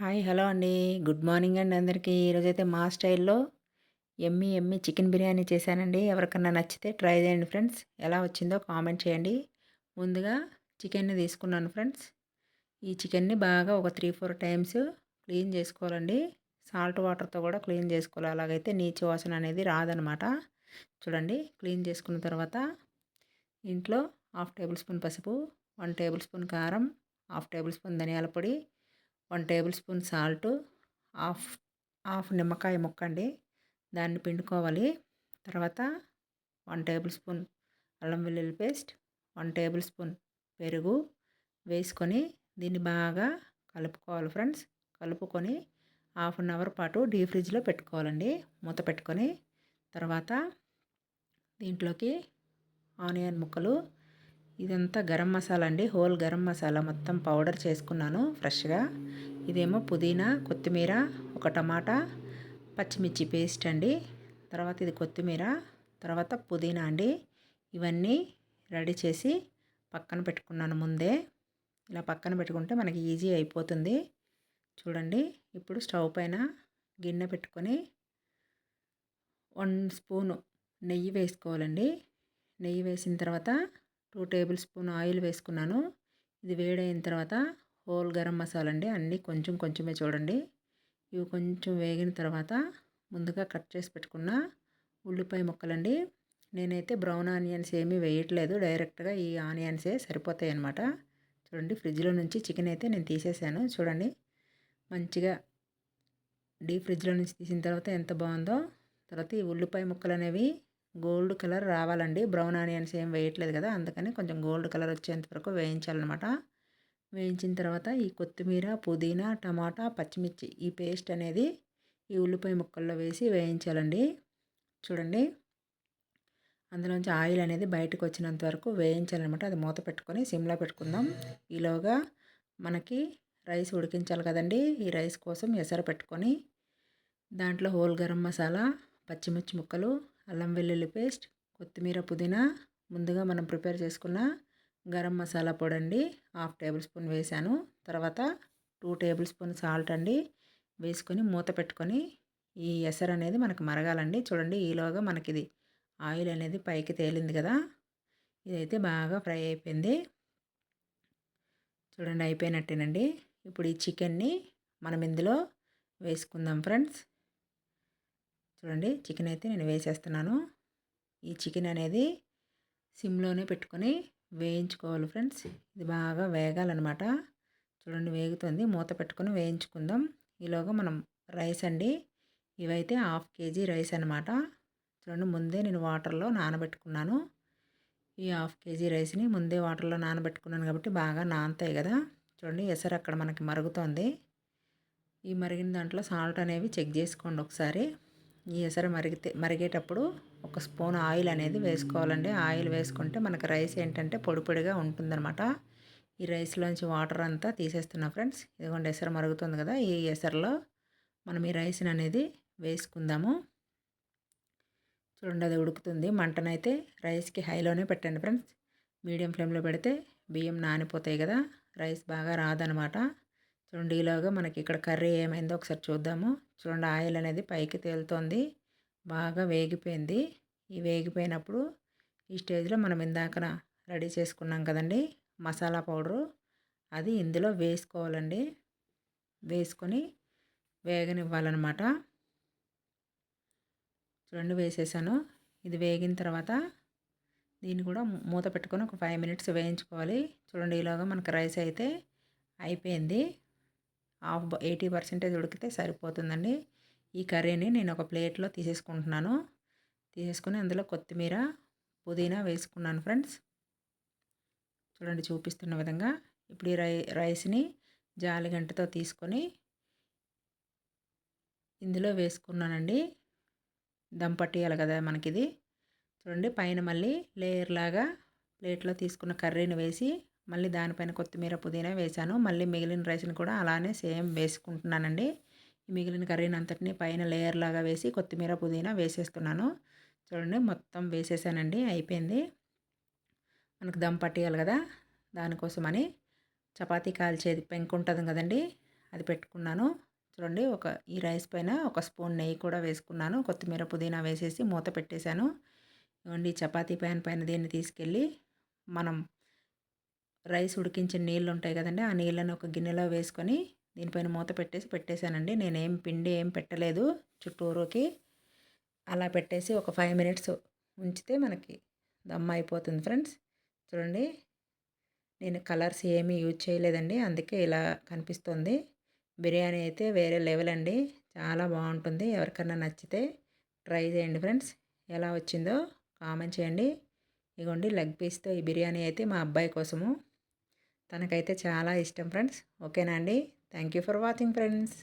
Hi hello అండి. Good morning అండి అందరికీ. ఈరోజైతే మా స్టైల్లో ఎమ్మి ఎమ్మి చికెన్ బిర్యానీ చేశానండి. ఎవరికన్నా నచ్చితే ట్రై చేయండి ఫ్రెండ్స్. ఎలా వచ్చిందో కామెంట్ చేయండి. ముందుగా చికెన్ని తీసుకున్నాను ఫ్రెండ్స్. ఈ చికెన్ని బాగా ఒక త్రీ ఫోర్ టైమ్స్ క్లీన్ చేసుకోవాలండి. సాల్ట్ వాటర్తో కూడా క్లీన్ చేసుకోవాలి. అలాగైతే నీచు వాసన అనేది రాదనమాట. చూడండి క్లీన్ చేసుకున్న తర్వాత ఇంట్లో హాఫ్ టేబుల్ స్పూన్ పసుపు వన్ టేబుల్ స్పూన్ కారం హాఫ్ టేబుల్ స్పూన్ ధనియాల పొడి one table spoon salt half half నిమ్మకాయ ముక్క అండి. దాన్ని పిండుకోవాలి. తర్వాత వన్ టేబుల్ స్పూన్ అల్లం వెల్లుల్లి పేస్ట్ వన్ టేబుల్ స్పూన్ పెరుగు వేసుకొని దీన్ని బాగా కలుపుకోవాలి ఫ్రెండ్స్. కలుపుకొని హాఫ్ అన్ అవర్ పాటు డీ ఫ్రిడ్జ్లో పెట్టుకోవాలండి. మూత పెట్టుకొని తర్వాత దీంట్లోకి ఆనియన్ ముక్కలు ఇదంతా గరం మసాలా అండి. హోల్ గరం మసాలా మొత్తం పౌడర్ చేసుకున్నాను ఫ్రెష్గా. ఇదేమో పుదీనా కొత్తిమీర ఒక టమాటా పచ్చిమిర్చి పేస్ట్ అండి. తర్వాత ఇది కొత్తిమీర తర్వాత పుదీనా అండి. ఇవన్నీ రెడీ చేసి పక్కన పెట్టుకున్నాను ముందే. ఇలా పక్కన పెట్టుకుంటే మనకి ఈజీ అయిపోతుంది. చూడండి ఇప్పుడు స్టవ్ పైన గిన్నె పెట్టుకొని వన్ స్పూను నెయ్యి వేసుకోవాలండి. నెయ్యి వేసిన తర్వాత టూ టేబుల్ స్పూన్ ఆయిల్ వేసుకున్నాను. ఇది వేడైన తర్వాత హోల్ గరం మసాలా అండి అన్నీ కొంచెం కొంచెమే చూడండి. ఇవి కొంచెం వేగిన తర్వాత ముందుగా కట్ చేసి పెట్టుకున్న ఉల్లిపాయ ముక్కలండి. నేనైతే బ్రౌన్ ఆనియన్స్ ఏమీ వేయట్లేదు డైరెక్ట్గా ఈ ఆనియన్సే సరిపోతాయి అన్నమాట. చూడండి ఫ్రిడ్జ్లో నుంచి చికెన్ అయితే నేను తీసేసాను చూడండి. మంచిగా డీప్ ఫ్రిడ్జ్లో నుంచి తీసిన తర్వాత ఎంత బాగుందో. తర్వాత ఈ ఉల్లిపాయ ముక్కలు అనేవి గోల్డ్ కలర్ రావాలండి. బ్రౌన్ ఆనియన్స్ ఏం వేయట్లేదు కదా అందుకని కొంచెం గోల్డ్ కలర్ వచ్చేంత వరకు వేయించాలన్నమాట. వేయించిన తర్వాత ఈ కొత్తిమీర పుదీనా టమాటా పచ్చిమిర్చి ఈ పేస్ట్ అనేది ఈ ఉల్లిపాయ ముక్కల్లో వేసి వేయించాలండి. చూడండి. అందులోంచి ఆయిల్ అనేది బయటకు వచ్చినంత వరకు వేయించాలన్నమాట. అది మూత పెట్టుకొని సిమ్లో పెట్టుకుందాం. ఈలోగా మనకి రైస్ ఉడికించాలి కదండి. ఈ రైస్ కోసం ఎసర పెట్టుకొని దాంట్లో హోల్ గరం మసాలా పచ్చిమిర్చి ముక్కలు అల్లం వెల్లుల్లి పేస్ట్ కొత్తిమీర పుదీనా ముందుగా మనం ప్రిపేర్ చేసుకున్న గరం మసాలా పొడి అండి హాఫ్ టేబుల్ స్పూన్ వేసాను. తర్వాత టూ టేబుల్ స్పూన్ సాల్ట్ అండి వేసుకొని మూత పెట్టుకొని ఈ ఎసరు అనేది మనకు మరగాలండి. చూడండి ఈలోగా మనకి ఇది ఆయిల్ అనేది పైకి తేలింది కదా ఇదైతే బాగా ఫ్రై అయిపోయింది. చూడండి అయిపోయినట్టేనండి. ఇప్పుడు ఈ చికెన్ని మనం ఇందులో వేసుకుందాం ఫ్రెండ్స్. చూడండి చికెన్ అయితే నేను వేసేస్తున్నాను. ఈ చికెన్ అనేది సిమ్లోనే పెట్టుకొని వేయించుకోవాలి ఫ్రెండ్స్. ఇది బాగా వేగాలన్నమాట. చూడండి వేగుతుంది. మూత పెట్టుకొని వేయించుకుందాం. ఈలోగా మనం రైస్ అండి ఇవైతే హాఫ్ కేజీ రైస్ అనమాట చూడండి ముందే నేను వాటర్లో నానబెట్టుకున్నాను. ఈ హాఫ్ కేజీ రైస్ని ముందే వాటర్లో నానబెట్టుకున్నాను కాబట్టి బాగా నానతాయి కదా. చూడండి ఎసరు అక్కడ మనకి మరుగుతోంది. ఈ మరిగిన దాంట్లో సాల్ట్ అనేవి చెక్ చేసుకోండి ఒకసారి. ఈ ఎసరు మరిగితే మరిగేటప్పుడు ఒక స్పూన్ ఆయిల్ అనేది వేసుకోవాలండి. ఆయిల్ వేసుకుంటే మనకు రైస్ ఏంటంటే పొడి పొడిగా ఉంటుందన్నమాట. ఈ రైస్లోంచి వాటర్ అంతా తీసేస్తున్నా ఫ్రెండ్స్. ఇదిగోండి ఎసరు మరుగుతుంది కదా ఈ ఎసరులో మనం ఈ రైస్ని అనేది వేసుకుందాము. చూడండి అది ఉడుకుతుంది. మంటనైతే రైస్కి హైలోనే పెట్టండి ఫ్రెండ్స్. మీడియం ఫ్లేమ్లో పెడితే బియ్యం నానిపోతాయి కదా రైస్ బాగా రాదనమాట చూడండి ఈలోగా మనకి ఇక్కడ కర్రీ ఏమైందో ఒకసారి చూద్దాము. చూడండి ఆయిల్ అనేది పైకి తేలుతోంది. బాగా వేగిపోయింది. ఈ వేగిపోయినప్పుడు ఈ స్టేజ్లో మనం ఇందాకన రెడీ చేసుకున్నాం కదండి మసాలా పౌడరు. అది ఇందులో వేసుకోవాలండి. వేసుకొని వేగనివ్వాలన్నమాట. చూడండి వేసేసాను. ఇది వేగిన తర్వాత దీన్ని కూడా మూత పెట్టుకొని ఒక ఫైవ్ మినిట్స్ వేయించుకోవాలి. చూడండి ఈలోగా మనకు రైస్ అయితే అయిపోయింది. హాఫ్ ఎయిటీ పర్సెంటేజ్ ఉడికితే సరిపోతుందండి. ఈ కర్రీని నేను ఒక ప్లేట్లో తీసేసుకుంటున్నాను. తీసేసుకుని అందులో కొత్తిమీర పుదీనా వేసుకున్నాను ఫ్రెండ్స్. చూడండి చూపిస్తున్న విధంగా. ఇప్పుడు ఈ రై రైస్ని జాలిగంటతో తీసుకొని ఇందులో వేసుకున్నానండి. దమ్ కదా మనకిది. చూడండి పైన మళ్ళీ లేయర్ లాగా ప్లేట్లో తీసుకున్న కర్రీని వేసి మళ్ళీ దానిపైన కొత్తిమీర పుదీనా వేసాను మళ్ళీ మిగిలిన రైస్ని కూడా అలానే సేమ్ వేసుకుంటున్నానండి. మిగిలిన కర్రీని అంతటిని పైన లేయర్ లాగా వేసి కొత్తిమీర పుదీనా వేసేస్తున్నాను. చూడండి మొత్తం వేసేసానండి. అయిపోయింది. మనకు దమ్ పట్టేయాలి కదా దానికోసమని చపాతీ కాల్చేది పెంకు ఉంటుంది కదండి అది పెట్టుకున్నాను. చూడండి ఒక ఈ రైస్ పైన ఒక స్పూన్ నెయ్యి కూడా వేసుకున్నాను. కొత్తిమీర పుదీనా వేసేసి మూత పెట్టేశాను. ఇవ్వండి చపాతీ ప్యాన్ పైన దీన్ని తీసుకెళ్ళి మనం రైస్ ఉడికించిన నీళ్ళు ఉంటాయి కదండి ఆ నీళ్ళని ఒక గిన్నెలో వేసుకొని దీనిపైన మూత పెట్టేసి పెట్టేశానండి. నేనేం పిండి ఏం పెట్టలేదు చుట్టూరుకి. అలా పెట్టేసి ఒక ఫైవ్ మినిట్స్ ఉంచితే మనకి దమ్ అయిపోతుంది ఫ్రెండ్స్. చూడండి నేను కలర్స్ ఏమీ యూజ్ చేయలేదండి అందుకే ఇలా కనిపిస్తుంది. బిర్యానీ అయితే వేరే లెవెల్ అండి చాలా బాగుంటుంది. ఎవరికన్నా నచ్చితే ట్రై చేయండి ఫ్రెండ్స్. ఎలా వచ్చిందో కామెంట్ చేయండి. ఇగోండి లెగ్ పీస్తో ఈ బిర్యానీ అయితే మా అబ్బాయి కోసము తనకైతే చాలా ఇష్టం ఫ్రెండ్స్. ఓకేనా అండి? Thank you for watching friends.